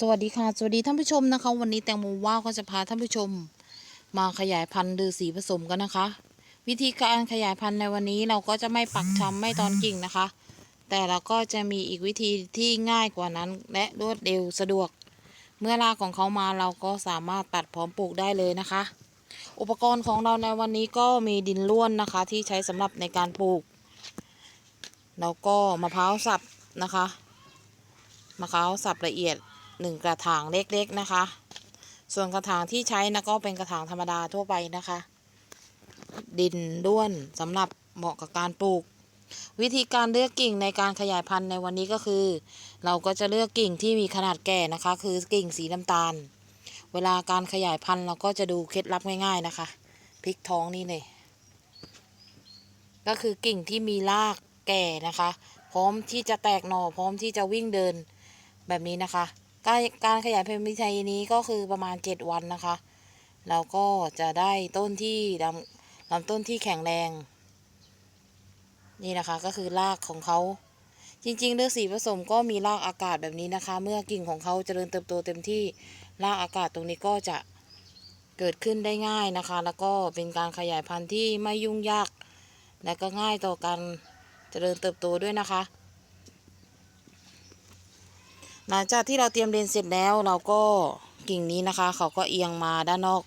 สวัสดีค่ะ สวัสดีท่านผู้ชมนะคะ วันนี้แตงโมว่าวก็จะพาท่านผู้ชม มาขยายพันธุ์ดือสีผสมกันนะคะ วิธีการขยายพันธุ์ในวันนี้เราก็จะไม่ปักช้ำไม่ตอนกิ่งนะคะ แต่เราก็จะมีอีกวิธีที่ง่ายกว่านั้น และรวดเร็วสะดวก เมื่อรากของเขามาเราก็สามารถตัดพร้อมปลูกได้เลยนะคะ อุปกรณ์ของเราในวันนี้ก็มีดินล้วนนะคะ ที่ใช้สำหรับในการปลูกแล้วก็มะพร้าวสับนะคะมะพร้าวสับละเอียด หนึ่งกระถางเล็กๆนะคะ ส่วนกระถางที่ใช้นะก็เป็นกระถางธรรมดาทั่วไปนะคะ ดินด้วนสำหรับเหมาะกับการปลูก วิธีการเลือกกิ่งในการขยายพันธุ์ในวันนี้ก็คือ เราก็จะเลือกกิ่งที่มีขนาดแก่นะคะ คือกิ่งสีน้ำตาล เวลาการขยายพันธุ์เราก็จะดูเคล็ดลับง่าย ๆนะคะพลิกท้องนี่เลยก็คือกิ่งที่มีรากแก่นะคะ พร้อมที่จะแตกหน่อพร้อมที่จะวิ่งเดินแบบนี้นะคะ การการขยายพันธุ์วิธีนี้ก็คือประมาณ 7 วันนะคะเราก็จะได้ต้นที่ลำลำต้นที่แข็งแรง นี่นะคะก็คือรากของเขา จริงๆเลือกสีผสมก็มีรากอากาศแบบนี้นะคะ เมื่อกิ่งของเขาเจริญเติบโตเต็มที่รากอากาศตรงนี้ก็จะเกิดขึ้นได้ง่ายนะคะ แล้วก็เป็นการขยายพันธุ์ที่ไม่ยุ่งยาก และก็ง่ายต่อการเจริญเติบโตด้วยนะคะ หลังจากที่เราเตรียมเลนเสร็จแล้วเราก็กิ่งนี้นะคะ เขาก็เอียงมาด้านนอก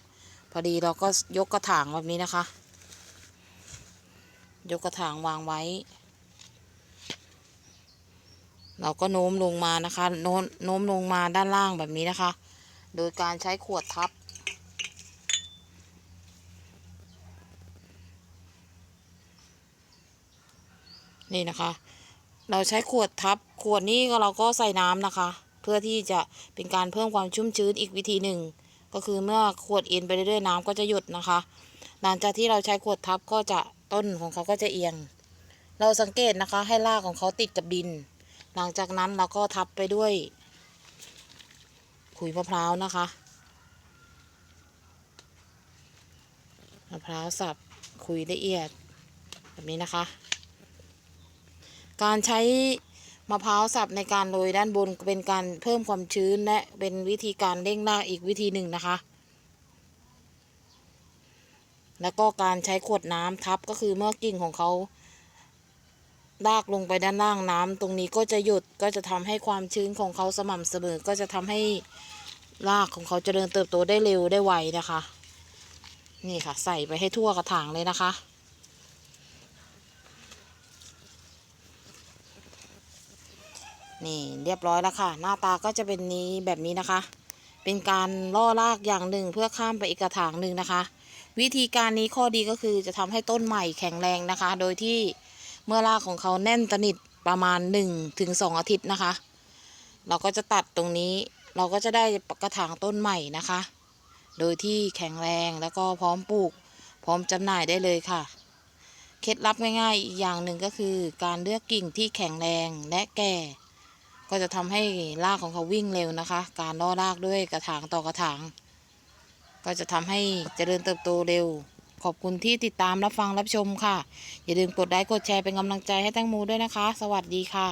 พอดีเราก็ยกกระถางแบบนี้นะคะ ยกกระถางวางไว้ เราก็โน้มลงมานะคะ โน้มโน้มลงมาด้านล่างแบบนี้นะคะ โดยการใช้ขวดทับนี่นะคะ เราใช้ขวดทับ ขวดนี้ก็เราก็ใส่น้ำนะคะ เพื่อที่จะเป็นการเพิ่มความชุ่มชื้นอีกวิธีหนึ่ง ก็คือเมื่อขวดเอ็นไปเรื่อยๆน้ำก็จะหยดนะคะ หลังจากที่เราใช้ขวดทับก็จะต้นของเขาก็จะเอียง เราสังเกตนะคะให้รากของเขาติดกับดิน หลังจากนั้นเราก็ทับไปด้วยขุยมะพร้าวนะคะมะพร้าวสับขุยละเอียดแบบนี้นะคะ การใช้ มะพร้าวสับในการโรยด้านบนเป็นการเพิ่มความชื้นและเป็นวิธีการเร่งรากอีกวิธีหนึ่งนะคะ แล้วก็การใช้ขวดน้ำทับก็คือเมื่อกิ่งของเขาลากลงไปด้านล่างน้ำตรงนี้ก็จะหยุดก็จะทำให้ความชื้นของเขาสม่ำเสมอ ก็จะทำให้รากของเขาเจริญเติบโตได้เร็วได้ไวนะคะ นี่ค่ะ ใส่ไปให้ทั่วกระถางเลยนะคะ นี่เรียบร้อยแล้วค่ะ หน้าตาก็จะเป็นนี้แบบนี้นะคะ เป็นการล่อรากอย่างหนึ่งเพื่อข้ามไปอีกกระถางหนึ่งนะคะ วิธีการนี้ข้อดีก็คือจะทำให้ต้นใหม่แข็งแรงนะคะ โดยที่เมื่อรากของเขาแน่นสนิทประมาณ1ถึง2อาทิตย์นะคะ เราก็จะตัดตรงนี้เราก็จะได้กระถางต้นใหม่นะคะ โดยที่แข็งแรงแล้วก็พร้อมปลูก พร้อมจำหน่ายได้เลยค่ะ เคล็ดลับง่ายๆ อีกอย่างหนึ่งก็คือ การเลือกกิ่งที่แข็งแรงและแก่ ก็จะทำให้รากของเขาวิ่งเร็วนะคะ การล่อรากด้วยกระถางต่อกระถาง ก็จะทำให้เจริญเติบโตเร็ว ขอบคุณที่ติดตามรับฟังรับชมค่ะ อย่าลืมกดไลค์กดแชร์เป็นกำลังใจให้แตงโมด้วยนะคะ สวัสดีค่ะ